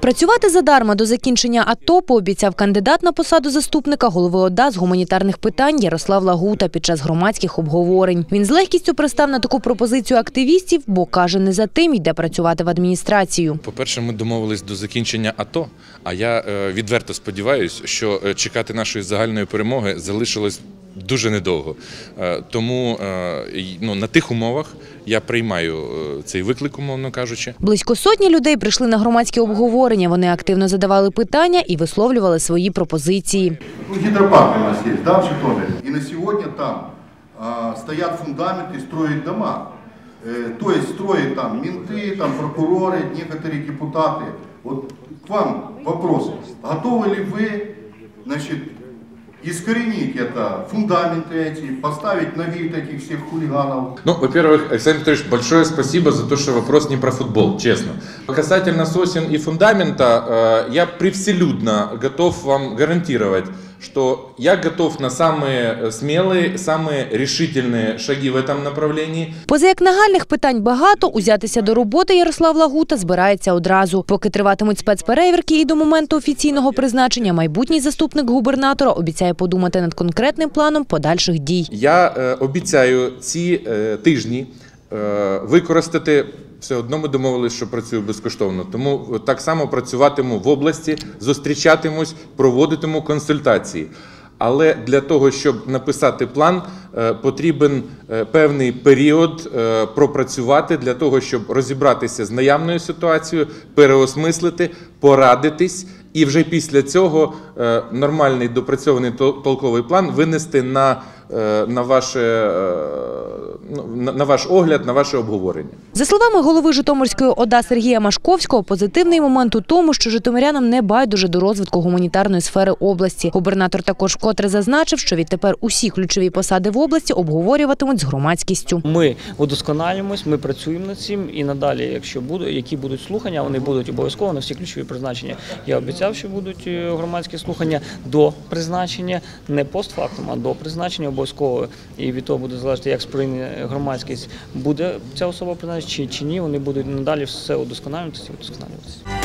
Працювати задарма до закінчення АТО пообіцяв кандидат на посаду заступника голови ОДА з гуманітарних питань Ярослав Лагута під час громадських обговорень. Він з легкістю пристав на таку пропозицію активістів, бо каже, не за тим йде працювати в адміністрацію. По-перше, ми домовились до закінчення АТО. А я е, відверто сподіваюся, що е, чекати нашої загальної перемоги залишилось дуже недовго. Е, Тому е, й- ну, на тих умовах я приймаю е, цей виклик, умовно кажучи. Близько сотні людей прийшли на громадські обговорення. Вони активно задавали питання і висловлювали свої пропозиції. Ну, гидропарк у нас есть, да, в Житомире. И на сегодня там а, стоят фундаменты, строят дома. Э, то есть строят там менты, там прокуроры, некоторые депутаты. Вот к вам вопрос. Готовы ли вы, значит, искоренить это, фундаменты эти, поставить на вид этих всех хулиганов? Ну, во-первых, Александр Петрович, большое спасибо за то, что вопрос не про футбол, честно. Касательно сосен и фундамента, э, я превселюдно готов вам гарантировать, что я готов на самые смелые, самые решительные шаги в этом направлении. Поза як нагальних питань багато, узятися до роботи Ярослав Лагута збирається одразу. Поки триватимуть спецперевірки і до моменту офіційного призначення, майбутній заступник губернатора обіцяє подумати над конкретним планом подальших дій. Я е, обіцяю ці е, тижні е, використати. Все одно ми домовилися, що працюю безкоштовно. Тому так само працюватиму в області, зустрічатимусь, проводитиму консультації. Але для того, щоб написати план, е, потрібен е, певний період е, пропрацювати для того, щоб розібратися з наявною ситуацією, переосмислити, порадитись, і вже після цього е, нормальний допрацьований тол- толковий план винести на, на, ваше, е, ну, на, ваш огляд, на ваше обговорення. За словами голови Житомирської ОДА Сергія Машковського, позитивний момент у тому, що житомирянам не байдуже до розвитку гуманітарної сфери області. Губернатор також вкотре зазначив, що відтепер усі ключові посади в області обговорюватимуть з громадськістю. Ми удосконалюємось, ми працюємо над цим і надалі, якщо будуть, які будуть слухання, вони будуть обов'язково на всі ключові призначення. Я обіцяв, що будуть е, громадські слухання до призначення, не постфактум, а до призначення обов'язково. І від того буде залежати, як сприйме громадськість, буде ця особа принаймні, чи, чи ні. Вони будуть надалі все удосконалюватися і удосконалюватися.